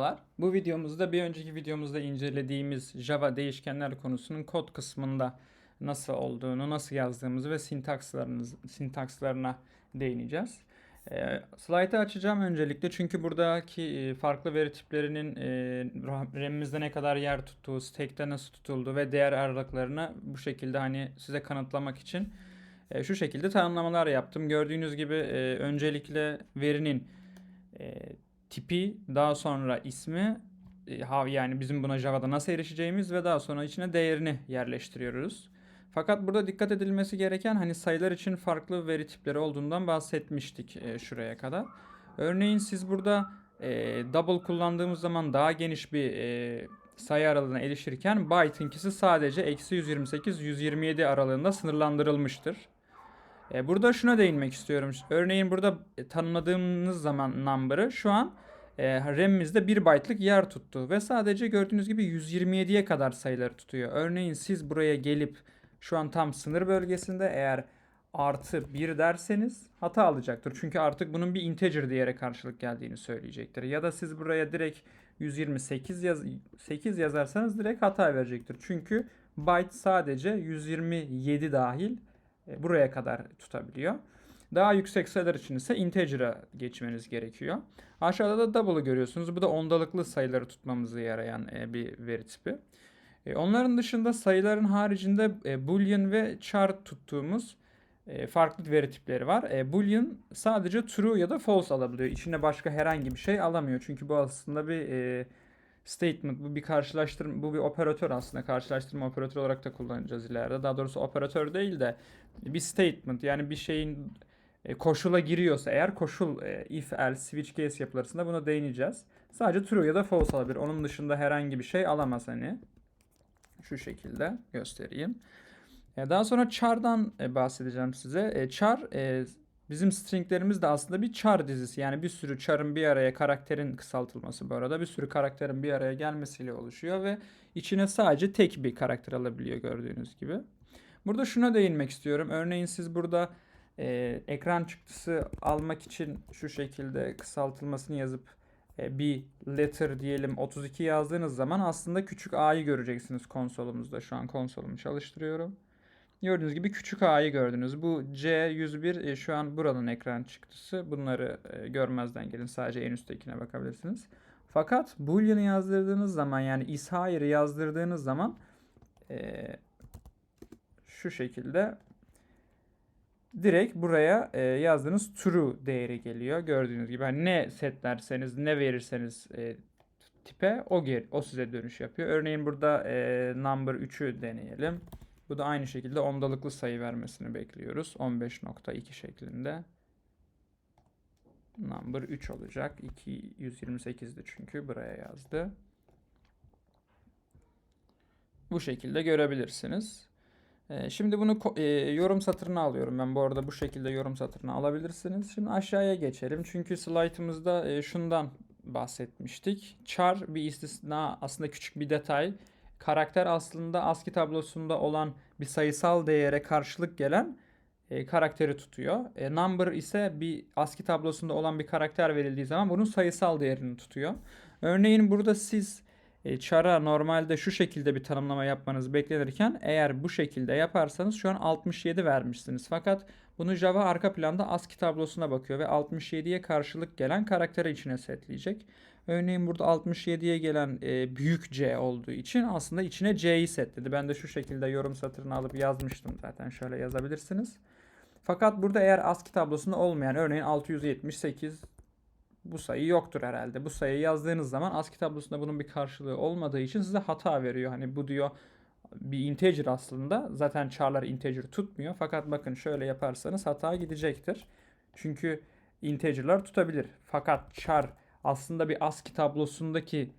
var. Bu videomuzda bir önceki videomuzda incelediğimiz Java değişkenler konusunun kod kısmında nasıl olduğunu, nasıl yazdığımızı ve sintakslarınız, sintakslarına değineceğiz. E, slide'ı açacağım öncelikle çünkü buradaki e, farklı veri tiplerinin e, RAM'imizde ne kadar yer tuttuğu, stack'te nasıl tutulduğu ve değer aralıklarını bu şekilde hani size kanıtlamak için e, şu şekilde tanımlamalar yaptım. Gördüğünüz gibi e, öncelikle verinin e, tipi, daha sonra ismi, e, yani bizim buna Java'da nasıl erişeceğimiz ve daha sonra içine değerini yerleştiriyoruz. Fakat burada dikkat edilmesi gereken hani sayılar için farklı veri tipleri olduğundan bahsetmiştik e, şuraya kadar. Örneğin siz burada e, double kullandığımız zaman daha geniş bir e, sayı aralığına erişirken byte'ınkisi sadece eksi 128-127 aralığında sınırlandırılmıştır. E, burada şuna değinmek istiyorum. Örneğin burada e, tanımladığımız zaman number'ı şu an e, RAM'imizde 1 byte'lık yer tuttu ve sadece gördüğünüz gibi 127'ye kadar sayıları tutuyor. Örneğin siz buraya gelip şu an tam sınır bölgesinde eğer artı 1 derseniz hata alacaktır. Çünkü artık bunun bir integer değere karşılık geldiğini söyleyecektir. Ya da siz buraya direkt 128 yaz 8 yazarsanız direkt hata verecektir. Çünkü byte sadece 127 dahil buraya kadar tutabiliyor. Daha yüksek sayılar için ise integer'a geçmeniz gerekiyor. Aşağıda da double'ı görüyorsunuz. Bu da ondalıklı sayıları tutmamızı yarayan e, bir veri tipi. E, Onların dışında sayıların haricinde e, boolean ve char tuttuğumuz e, farklı veri tipleri var. E, Boolean sadece true ya da false alabiliyor. İçine başka herhangi bir şey alamıyor. Çünkü bu aslında bir e, statement, bu bir karşılaştırma, bu bir operatör aslında. Karşılaştırma operatörü olarak da kullanacağız ileride. Daha doğrusu operatör değil de bir statement yani bir şeyin e, koşula giriyorsa eğer koşul e, if else switch case yapılarında buna değineceğiz. Sadece true ya da false alabilir. Onun dışında herhangi bir şey alamaz hani. Şu şekilde göstereyim. E, Daha sonra char'dan bahsedeceğim size. Char bizim stringlerimiz de aslında bir char dizisi. Yani bir sürü char'ın bir araya karakterin kısaltılması bu arada. Bir sürü karakterin bir araya gelmesiyle oluşuyor ve içine sadece tek bir karakter alabiliyor gördüğünüz gibi. Burada şuna değinmek istiyorum. Örneğin siz burada e, ekran çıktısı almak için şu şekilde kısaltılmasını yazıp e, bir letter diyelim 32 yazdığınız zaman aslında küçük a'yı göreceksiniz konsolumuzda. Şu an konsolumu çalıştırıyorum. Gördüğünüz gibi küçük a'yı gördünüz. Bu C101 e, şu an buranın ekran çıktısı. Bunları e, görmezden gelin. Sadece en üsttekine bakabilirsiniz. Fakat Boolean'ı yazdırdığınız zaman yani is hire'ı yazdırdığınız zaman e, şu şekilde direkt buraya e, yazdığınız true değeri geliyor. Gördüğünüz gibi hani ne setlerseniz ne verirseniz tipe o ger o size dönüş yapıyor. Örneğin burada number 3'ü deneyelim. Bu da aynı şekilde ondalıklı sayı vermesini bekliyoruz. 15.2 şeklinde. Number 3 olacak. 228'di çünkü buraya yazdı. Bu şekilde görebilirsiniz. Ee, Şimdi bunu e, yorum satırına alıyorum. Ben bu arada bu şekilde yorum satırına alabilirsiniz. Şimdi aşağıya geçelim. Çünkü slaytımızda e, şundan bahsetmiştik. Char bir istisna aslında küçük bir detay. Karakter aslında ASCII tablosunda olan bir sayısal değere karşılık gelen e, karakteri tutuyor. E, number ise bir ASCII tablosunda olan bir karakter verildiği zaman bunun sayısal değerini tutuyor. Örneğin burada siz e, char'a normalde şu şekilde bir tanımlama yapmanız beklenirken eğer bu şekilde yaparsanız şu an 67 vermişsiniz. Fakat bunu Java arka planda ASCII tablosuna bakıyor ve 67'ye karşılık gelen karakteri içine setleyecek. Örneğin burada 67'ye gelen e, büyük C olduğu için aslında içine C'yi setledi. Ben de şu şekilde yorum satırını alıp yazmıştım zaten. Şöyle yazabilirsiniz. Fakat burada eğer ASCII tablosunda olmayan örneğin 678 bu sayı yoktur herhalde. Bu sayıyı yazdığınız zaman ASCII tablosunda bunun bir karşılığı olmadığı için size hata veriyor. Hani bu diyor bir integer aslında. Zaten char'lar integer tutmuyor. Fakat bakın şöyle yaparsanız hata gidecektir. Çünkü integer'lar tutabilir. Fakat char aslında bir ASCII tablosundaki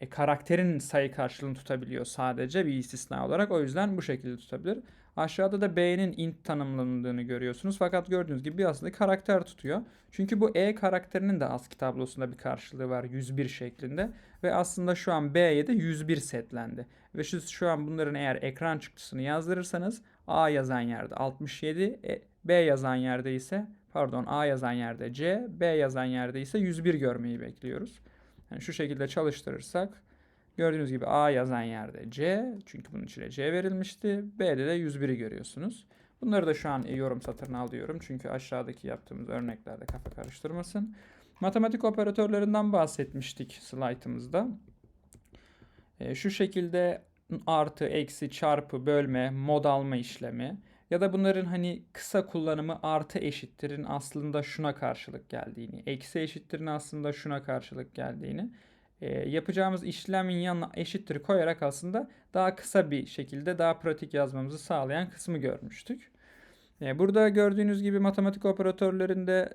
e, karakterin sayı karşılığını tutabiliyor sadece bir istisna olarak. O yüzden bu şekilde tutabilir. Aşağıda da B'nin int tanımlandığını görüyorsunuz. Fakat gördüğünüz gibi aslında karakter tutuyor. Çünkü bu E karakterinin de ASCII tablosunda bir karşılığı var 101 şeklinde. Ve aslında şu an B'ye de 101 setlendi. Ve siz şu an bunların eğer ekran çıktısını yazdırırsanız A yazan yerde 67, e, B yazan yerde ise pardon A yazan yerde C, B yazan yerde ise 101 görmeyi bekliyoruz. Yani şu şekilde çalıştırırsak gördüğünüz gibi A yazan yerde C çünkü bunun içine C verilmişti. B'de de 101'i görüyorsunuz. Bunları da şu an yorum satırına alıyorum. Çünkü aşağıdaki yaptığımız örneklerde kafa karıştırmasın. Matematik operatörlerinden bahsetmiştik slaytımızda. E, şu şekilde artı, eksi, çarpı, bölme, mod alma işlemi ya da bunların hani kısa kullanımı artı eşittirin aslında şuna karşılık geldiğini, eksi eşittirin aslında şuna karşılık geldiğini e, yapacağımız işlemin yanına eşittir koyarak aslında daha kısa bir şekilde daha pratik yazmamızı sağlayan kısmı görmüştük. E, burada gördüğünüz gibi matematik operatörlerinde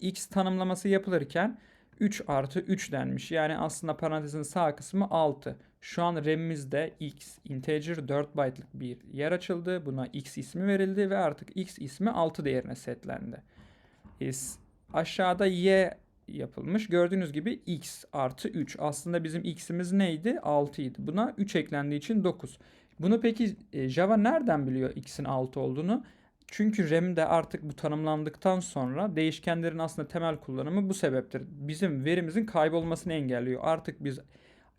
x tanımlaması yapılırken 3 artı 3 denmiş. Yani aslında parantezin sağ kısmı 6. Şu an RAM'imizde x integer 4 byte'lık bir yer açıldı. Buna x ismi verildi ve artık x ismi 6 değerine setlendi. E, aşağıda y yapılmış. Gördüğünüz gibi x artı 3. Aslında bizim x'imiz neydi? 6 idi. Buna 3 eklendiği için 9. Bunu peki e, Java nereden biliyor x'in 6 olduğunu? Çünkü RAM'de artık bu tanımlandıktan sonra değişkenlerin aslında temel kullanımı bu sebeptir. Bizim verimizin kaybolmasını engelliyor. Artık biz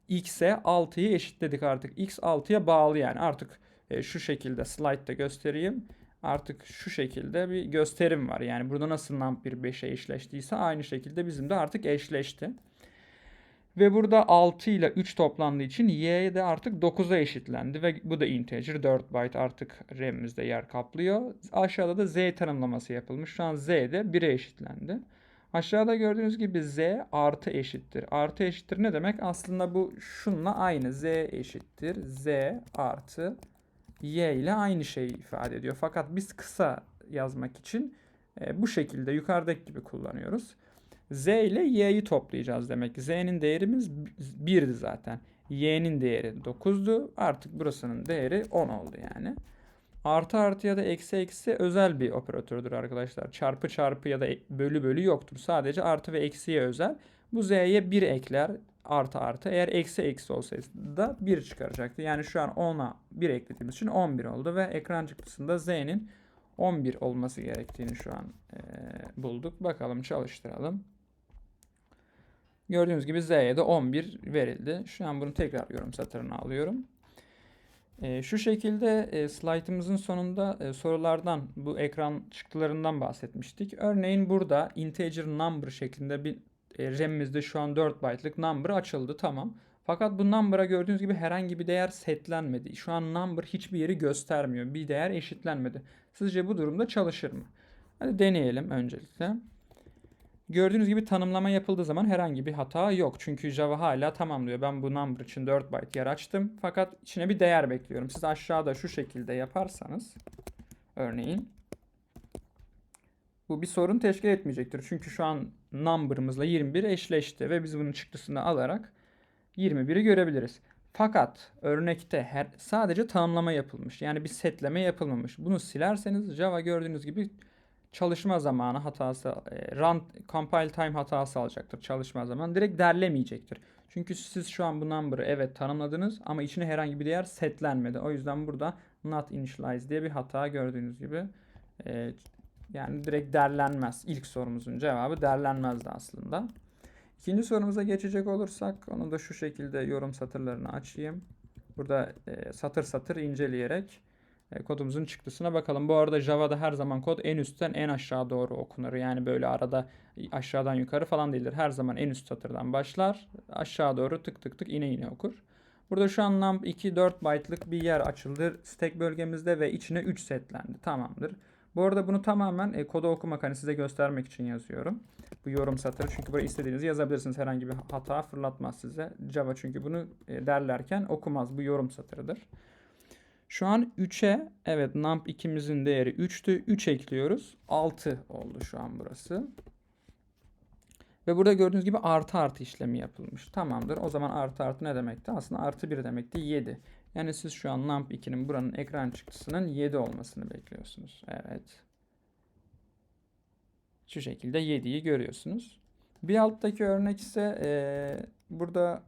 x'e 6'yı eşitledik artık. x 6'ya bağlı yani. Artık e, şu şekilde slide'da göstereyim. Artık şu şekilde bir gösterim var. Yani burada nasıl num 1 5'e eşleştiyse aynı şekilde bizim de artık eşleşti. Ve burada 6 ile 3 toplandığı için y de artık 9'a eşitlendi ve bu da integer 4 byte artık RAM'imizde yer kaplıyor. Aşağıda da z tanımlaması yapılmış. Şu an z de 1'e eşitlendi. Aşağıda gördüğünüz gibi z artı eşittir. Artı eşittir ne demek? Aslında bu şunla aynı. z eşittir. z artı y ile aynı şeyi ifade ediyor. Fakat biz kısa yazmak için e, bu şekilde yukarıdaki gibi kullanıyoruz. Z ile y'yi toplayacağız demek. Z'nin değerimiz 1'di zaten. Y'nin değeri 9'du. Artık burasının değeri 10 oldu yani. Artı artı ya da eksi eksi özel bir operatördür arkadaşlar. Çarpı çarpı ya da bölü bölü yoktur. Sadece artı ve eksiye özel. Bu z'ye 1 ekler artı artı. Eğer eksi eksi olsaydı da 1 çıkaracaktı. Yani şu an 10'a 1 eklediğimiz için 11 oldu ve ekran çıktısında z'nin 11 olması gerektiğini şu an e, bulduk. Bakalım çalıştıralım. Gördüğünüz gibi Z'ye de 11 verildi. Şu an bunu tekrar yorum satırına alıyorum. E, şu şekilde e, slaytımızın sonunda e, sorulardan, bu ekran çıktılarından bahsetmiştik. Örneğin burada integer number şeklinde bir e, RAM'imizde şu an 4 byte'lık number açıldı. Tamam. Fakat bu number'a gördüğünüz gibi herhangi bir değer setlenmedi. Şu an number hiçbir yeri göstermiyor. Bir değer eşitlenmedi. Sizce bu durumda çalışır mı? Hadi deneyelim öncelikle. Gördüğünüz gibi tanımlama yapıldığı zaman herhangi bir hata yok. Çünkü Java hala tamamlıyor. Ben bu number için 4 byte yer açtım. Fakat içine bir değer bekliyorum. Siz aşağıda şu şekilde yaparsanız örneğin bu bir sorun teşkil etmeyecektir. Çünkü şu an number'ımızla 21 eşleşti ve biz bunun çıktısını alarak 21'i görebiliriz. Fakat örnekte her, sadece tanımlama yapılmış. Yani bir setleme yapılmamış. Bunu silerseniz Java gördüğünüz gibi çalışma zamanı hatası, e, run compile time hatası alacaktır çalışma zamanı. Direkt derlemeyecektir. Çünkü siz şu an bu number'ı evet tanımladınız ama içine herhangi bir değer setlenmedi. O yüzden burada not initialize diye bir hata gördüğünüz gibi e, yani direkt derlenmez. İlk sorumuzun cevabı derlenmezdi aslında. İkinci sorumuza geçecek olursak onu da şu şekilde yorum satırlarını açayım. Burada e, satır satır inceleyerek kodumuzun çıktısına bakalım. Bu arada Java'da her zaman kod en üstten en aşağı doğru okunur. Yani böyle arada aşağıdan yukarı falan değildir. Her zaman en üst satırdan başlar. Aşağı doğru tık tık tık ine ine okur. Burada şu an num 2 4 byte'lık bir yer açıldı stack bölgemizde ve içine 3 setlendi. Tamamdır. Bu arada bunu tamamen e, kodu okumak hani size göstermek için yazıyorum. Bu yorum satırı çünkü buraya istediğinizi yazabilirsiniz. Herhangi bir hata fırlatmaz size. Java çünkü bunu e, derlerken okumaz. Bu yorum satırıdır. Şu an 3'e evet nump 2'mizin değeri 3'tü. 3 ekliyoruz. 6 oldu şu an burası. Ve burada gördüğünüz gibi artı artı işlemi yapılmış. Tamamdır. O zaman artı artı ne demekti? Aslında artı 1 demekti. 7. Yani siz şu an nump 2'nin buranın ekran çıktısının 7 olmasını bekliyorsunuz. Evet. Şu şekilde 7'yi görüyorsunuz. Bir alttaki örnek ise ee, burada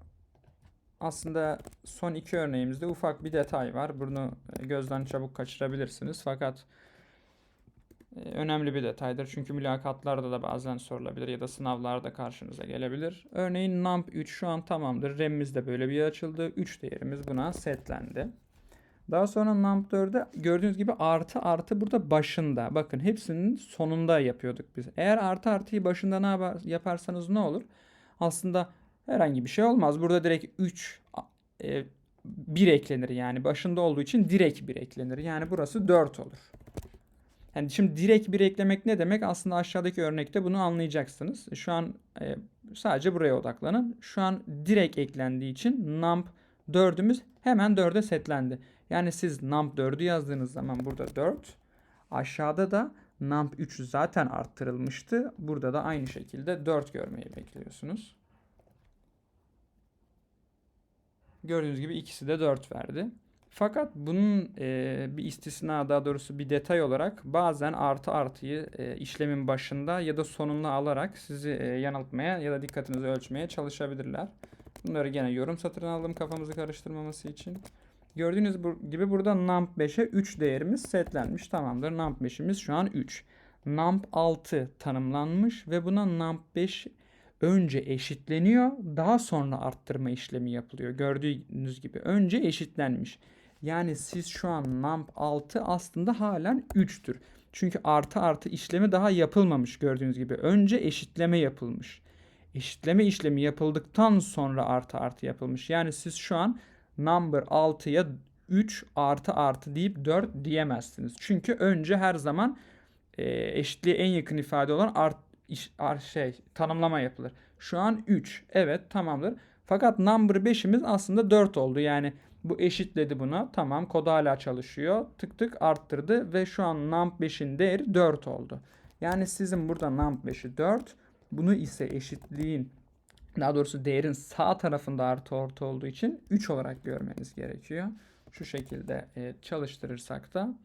aslında son iki örneğimizde ufak bir detay var. Bunu gözden çabuk kaçırabilirsiniz. Fakat e, önemli bir detaydır. Çünkü mülakatlarda da bazen sorulabilir ya da sınavlarda karşınıza gelebilir. Örneğin nump 3 şu an tamamdır. RAM'imiz de böyle bir açıldı. 3 değerimiz buna setlendi. Daha sonra nump 4'e gördüğünüz gibi artı artı burada başında. Bakın hepsinin sonunda yapıyorduk biz. Eğer artı artıyı başında ne yapar- yaparsanız ne olur? Aslında herhangi bir şey olmaz. Burada direkt 3 e, 1 eklenir yani başında olduğu için direkt 1 eklenir. Yani burası 4 olur. Yani şimdi direkt 1 eklemek ne demek? Aslında aşağıdaki örnekte bunu anlayacaksınız. Şu an e, sadece buraya odaklanın. Şu an direkt eklendiği için nump 4'ümüz hemen 4'e setlendi. Yani siz nump 4'ü yazdığınız zaman burada 4. Aşağıda da nump 3 zaten arttırılmıştı. Burada da aynı şekilde 4 görmeyi bekliyorsunuz. Gördüğünüz gibi ikisi de 4 verdi. Fakat bunun e, bir istisna daha doğrusu bir detay olarak bazen artı artıyı e, işlemin başında ya da sonunda alarak sizi e, yanıltmaya ya da dikkatinizi ölçmeye çalışabilirler. Bunları gene yorum satırına aldım kafamızı karıştırmaması için. Gördüğünüz gibi burada nump 5'e 3 değerimiz setlenmiş. Tamamdır. Nump 5'imiz şu an 3. Nump 6 tanımlanmış ve buna nump 5 önce eşitleniyor, daha sonra arttırma işlemi yapılıyor. Gördüğünüz gibi önce eşitlenmiş. Yani siz şu an nump 6 aslında halen 3'tür. Çünkü artı artı işlemi daha yapılmamış gördüğünüz gibi. Önce eşitleme yapılmış. Eşitleme işlemi yapıldıktan sonra artı artı yapılmış. Yani siz şu an number 6'ya 3 artı artı deyip 4 diyemezsiniz. Çünkü önce her zaman e, eşitliğe en yakın ifade olan art, iş, şey tanımlama yapılır. Şu an 3. Evet tamamdır. Fakat number 5'imiz aslında 4 oldu. Yani bu eşitledi buna. Tamam kod hala çalışıyor. Tık tık arttırdı ve şu an nump 5'in değeri 4 oldu. Yani sizin burada nump 5'i 4. Bunu ise eşitliğin daha doğrusu değerin sağ tarafında artı orta olduğu için 3 olarak görmeniz gerekiyor. Şu şekilde e, çalıştırırsak da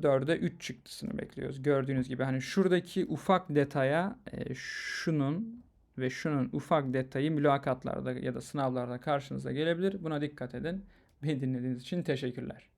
4'e 3 çıktısını bekliyoruz. Gördüğünüz gibi hani şuradaki ufak detaya e, şunun ve şunun ufak detayı mülakatlarda ya da sınavlarda karşınıza gelebilir. Buna dikkat edin. Beni dinlediğiniz için teşekkürler.